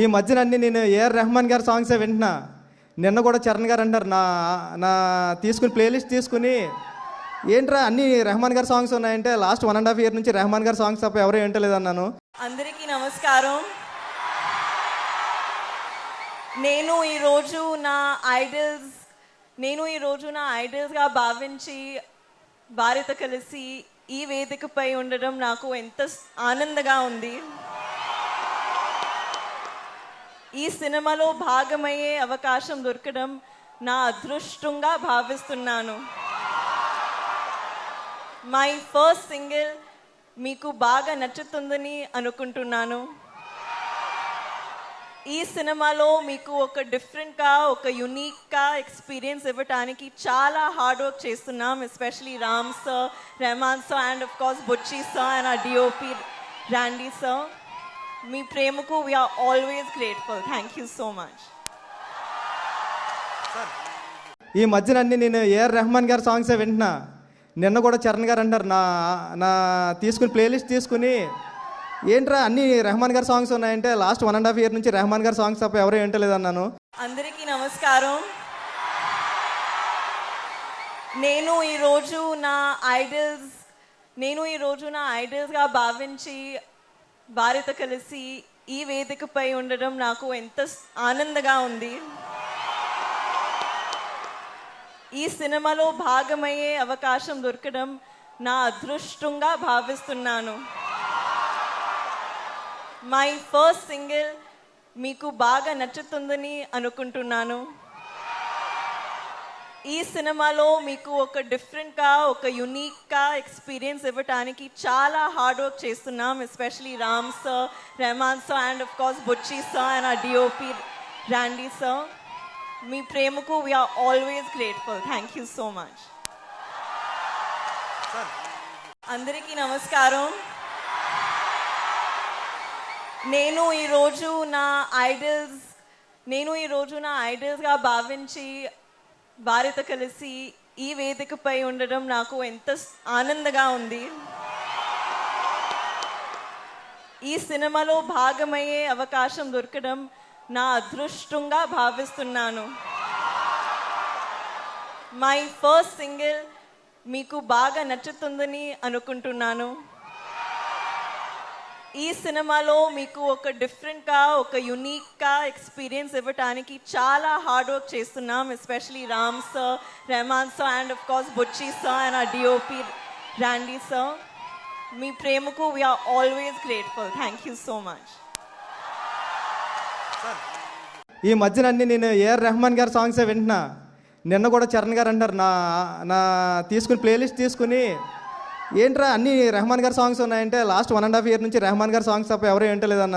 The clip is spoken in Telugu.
ఈ మధ్యన అన్ని నేను ఏఆర్ రెహమాన్ గారి సాంగ్సే వింటున్నా. నిన్న కూడా చరణ్ గారు అంటారు నా నా తీసుకుని ప్లేలిస్ట్ తీసుకుని ఏంట్రా అన్ని రెహమాన్ గారి సాంగ్స్ ఉన్నాయంటే last one and half year నుంచి రెహమాన్ గారి సాంగ్స్ తప్ప ఎవరు వింటలేదన్నాను. అందరికీ నమస్కారం. నేను ఈరోజు నా ఐడల్స్ నేను ఈరోజు నా ఐడల్స్గా భావించి వారితో కలిసి ఈ వేదికపై ఉండడం నాకు ఎంత ఆనందంగా ఉంది. ఈ సినిమాలో భాగమయ్యే అవకాశం దొరకడం నా అదృష్టంగా భావిస్తున్నాను. మై ఫస్ట్ సింగిల్ మీకు బాగా నచ్చుతుందని అనుకుంటున్నాను. ఈ సినిమాలో మీకు ఒక డిఫరెంట్గా ఒక యునీక్గా ఎక్స్పీరియన్స్ ఇవ్వటానికి చాలా హార్డ్ వర్క్ చేస్తున్నాం especially Ram sir Rahman sir and of course Buchi sir and uh DOP Randy sir. మీ ప్రేమకు we're always grateful thank you so much ఈ మధ్యన అన్ని నేను ఏఆర్ రెహమాన్ గారి సాంగ్సే వింటున్నా. నిన్న కూడా చరణ్ గారు అంటారు నా నా తీసుకుని ప్లేలిస్ట్ తీసుకుని ఏంట్రా అన్ని రెహమాన్ గారి సాంగ్స్ ఉన్నాయంటే last one and half year నుంచి రెహమాన్ గారి సాంగ్స్ తప్ప ఎవరు వింటలేదు అన్నాను. అందరికీ నమస్కారం. నేను ఈరోజు నా ఐడల్స్ నేను ఈరోజు నా ఐడల్స్గా భావించి వారితో కలిసి ఈ వేదికపై ఉండడం నాకు ఎంత ఆనందంగా ఉంది. ఈ సినిమాలో భాగమయ్యే అవకాశం దొరకడం నా అదృష్టంగా భావిస్తున్నాను. మై ఫస్ట్ సింగిల్ మీకు బాగా నచ్చుతుందని అనుకుంటున్నాను. ఈ సినిమాలో మీకు ఒక డిఫరెంట్గా ఒక యునిక్గా ఎక్స్పీరియన్స్ ఇవ్వటానికి చాలా హార్డ్ వర్క్ చేస్తున్నాం especially Ram sir Rahman sir and of course Buchi sir and uh DOP Randy sir. మీ ప్రేమకు we're always grateful thank you so much అందరికీ నమస్కారం. నేను ఈరోజు నా ఐడల్స్ నేను ఈరోజు నా ఐడల్స్గా భావించి వారితో కలిసి ఈ వేదికపై ఉండడం నాకు ఎంత ఆనందంగా ఉంది. ఈ సినిమాలో భాగమయ్యే అవకాశం దొరకడం నా అదృష్టంగా భావిస్తున్నాను. మై ఫస్ట్ సింగిల్ మీకు బాగా నచ్చుతుందని అనుకుంటున్నాను. ఈ సినిమాలో మీకు ఒక డిఫరెంట్గా ఒక యునిక్గా ఎక్స్పీరియన్స్ ఇవ్వటానికి చాలా హార్డ్ వర్క్ చేస్తున్నాం especially Ram sir Rahman sir and of course Buchi sir and uh DOP Randy sir. మీ ప్రేమకు we're always grateful thank you so much ఈ మధ్యన అన్ని నేను ఏఆర్ రెహమాన్ గారి సాంగ్సే వింటున్నా. నిన్న కూడా చరణ్ గారు అంటారు నా నా తీసుకుని ప్లేలిస్ట్ తీసుకుని ఏంట్రా అన్ని రెహమాన్ గారి సాంగ్స్ ఉన్నాయంటే last one and half year నుంచి రెహమాన్ గారి సాంగ్స్ తప్ప ఎవరు వింటలేదు అన్నాను